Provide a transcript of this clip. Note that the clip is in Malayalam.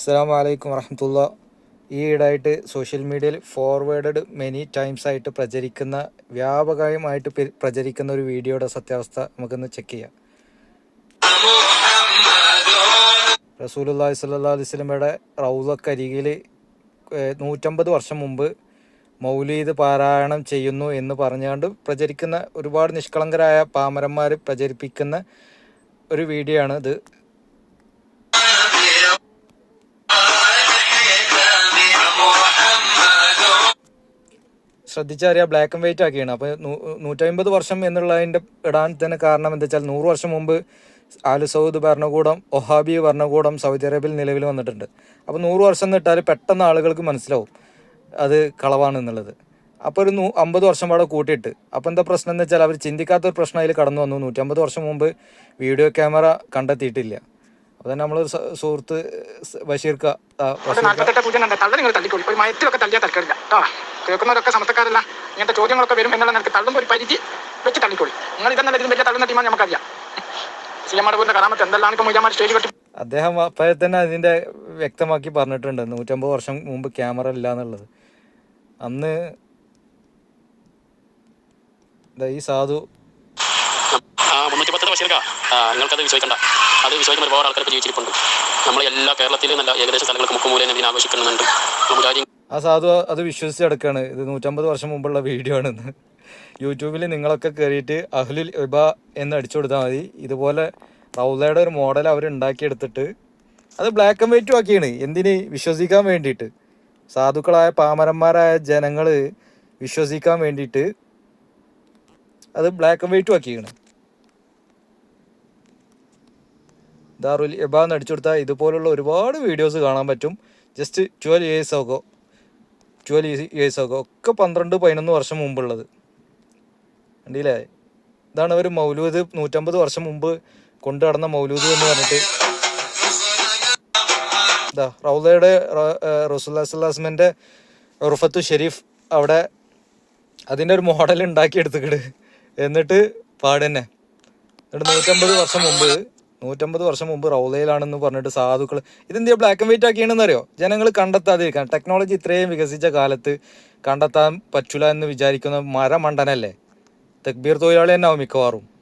അസ്സാം വലൈക്കും വറഹമത്തുള്ള. ഈ ഇടായിട്ട് social media forwarded many times ആയിട്ട് പ്രചരിക്കുന്ന വ്യാപകമായിട്ട് പ്രചരിക്കുന്ന ഒരു വീഡിയോയുടെ സത്യാവസ്ഥ നമുക്കൊന്ന് ചെക്ക് ചെയ്യാം. റസൂലുള്ളാഹി സ്വല്ലല്ലാഹു അലൈഹി റൗലക്കരികിൽ നൂറ്റമ്പത് വർഷം മുമ്പ് മൗലീദ് പാരായണം ചെയ്യുന്നു എന്ന് പറഞ്ഞുകൊണ്ട് പ്രചരിക്കുന്ന ഒരുപാട് നിഷ്കളങ്കരായ പാമരന്മാർ പ്രചരിപ്പിക്കുന്ന ഒരു വീഡിയോ ആണ് ഇത് ശ്രദ്ധിച്ചറിയാം ബ്ലാക്ക് ആൻഡ് വൈറ്റ് ആക്കിയാണ്. അപ്പോൾ നൂറ്റമ്പത് വർഷം എന്നുള്ളതിന്റെ ഇടാൻ തന്നെ കാരണം എന്താ വെച്ചാൽ നൂറ് വർഷം മുമ്പ് ആലു സൗദ് ഭരണകൂടം ഒഹാബി ഭരണകൂടം സൗദി അറേബ്യയിൽ നിലവിൽ വന്നിട്ടുണ്ട്. അപ്പോൾ നൂറ് വർഷം എന്ന് ഇട്ടാൽ പെട്ടെന്ന് ആളുകൾക്ക് മനസ്സിലാവും അത് കളവാണ് എന്നുള്ളത്. അപ്പോൾ ഒരു നൂ അമ്പത് വർഷം പാടെ കൂട്ടിയിട്ട്. അപ്പോൾ എന്താ പ്രശ്നം എന്ന് വെച്ചാൽ അവർ ചിന്തിക്കാത്ത ഒരു പ്രശ്നം അതിൽ കടന്നു വന്നു. നൂറ്റമ്പത് വർഷം മുമ്പ് വീഡിയോ ക്യാമറ കണ്ടെത്തിയിട്ടില്ല. അപ്പോൾ തന്നെ നമ്മളൊരു സുഹൃത്ത് ബഷീർക്ക ബഷീർക്ക കേൾക്കുന്നവരൊക്കെ സമത്തക്കാരല്ല ഇങ്ങനത്തെ ചോദ്യങ്ങളൊക്കെ വരും എന്നുള്ള നിനക്ക് തള്ളുമ്പോൾ ഒരു പരിധി വെച്ച് തള്ളിക്കോളി. നിങ്ങൾ ഇതെന്നല്ല ഇതിന് വലിയ തള്ളുന്ന ടീമാണ് നമുക്കറിയാം. സി എം ആടുപൂരിന്റെ കറാമത്ത് എന്തെല്ലാം മൊയ്യാമാർ സ്റ്റേജ് കെട്ടി അദ്ദേഹം അപ്പോഴെ തന്നെ അതിന്റെ വ്യക്തമാക്കി പറഞ്ഞിട്ടുണ്ട്. നൂറ്റമ്പത് വർഷം മുമ്പ് ക്യാമറ ഇല്ല എന്നുള്ളത്. അന്ന് ദാ ഈ സാധു ആ മുന്നൂറ്റി പത്ത് ബഷീർക്ക ആ നിങ്ങൾക്കത് വിശ്വസിക്കണ്ട. അത് വിശ്വസിക്കുന്ന ഒരുപാട് ആൾക്കാർ ജീവിച്ചിട്ടുണ്ട് ജീവിച്ചിരിപ്പുണ്ട്. നമ്മൾ എല്ലാ കേരളത്തിലും നല്ല ഏകദേശം സ്ഥലങ്ങൾക്ക് മുക്കുമൂലം ഇതിനെ ആഘോഷിക്കുന്നുണ്ട്. ആ സാധു അത് വിശ്വസിച്ച് ഇത് നൂറ്റമ്പത് വർഷം മുമ്പുള്ള വീഡിയോ ആണെന്ന്. യൂട്യൂബിൽ നിങ്ങളൊക്കെ കയറിയിട്ട് അഹ്ലുൽ ഇബ എന്ന് അടിച്ചു കൊടുത്താൽ മതി. ഇതുപോലെ റൗലയുടെ ഒരു മോഡൽ അവർ ഉണ്ടാക്കിയെടുത്തിട്ട് അത് ബ്ലാക്ക് ആൻഡ് വൈറ്റും ആക്കിയാണ്. എന്തിന്? വിശ്വസിക്കാൻ വേണ്ടിയിട്ട്. സാധുക്കളായ പാമരന്മാരായ ജനങ്ങൾ വിശ്വസിക്കാൻ വേണ്ടിയിട്ട് അത് ബ്ലാക്ക് ആൻഡ് വൈറ്റും ആക്കിയാണ്. ദാറുൽ ഇബ എന്ന് അടിച്ചു കൊടുത്താൽ ഇതുപോലുള്ള ഒരുപാട് വീഡിയോസ് കാണാൻ പറ്റും. ജസ്റ്റ് ട്വൽവ് ഇയേഴ്സ് ആകോ ട്വൽവ് ഇയേഴ്സ് ആകോ ഒക്കെ പന്ത്രണ്ട് പതിനൊന്ന് വർഷം മുമ്പുള്ളത്. കണ്ടില്ലേ? ഇതാണ് ഒരു മൗലൂദ് നൂറ്റമ്പത് വർഷം മുമ്പ് കൊണ്ടു നടന്ന മൗലൂദ് എന്ന് പറഞ്ഞിട്ട്. ഇതാ റൗലയുടെ റസുല്ലാസ്ലാസ്മിന്റെ ഉർഫത്തു ഷെരീഫ് അവിടെ അതിന്റെ ഒരു മോഡൽ ഉണ്ടാക്കി എടുത്തുക്കിട് എന്നിട്ട് പാടന്നെ. എന്നിട്ട് നൂറ്റമ്പത് വർഷം മുമ്പ് നൂറ്റമ്പത് വർഷം മുമ്പ് റൗലയിലാണെന്ന് പറഞ്ഞിട്ട് സാധുക്കൾ ഇതെന്തിയാ ബ്ലാക്ക് ആൻഡ് വൈറ്റ് ആക്കിയാണെന്ന് അറിയോ? ജനങ്ങൾ കണ്ടെത്താതിരിക്കാൻ ടെക്നോളജി ഇത്രയും വികസിച്ച കാലത്ത് കണ്ടെത്താൻ പറ്റില്ല എന്ന് വിചാരിക്കുന്ന മരമണ്ടനല്ലേ? തക്ബീർ തൊഴിലാളി തന്നെ ആവും മിക്കവാറും.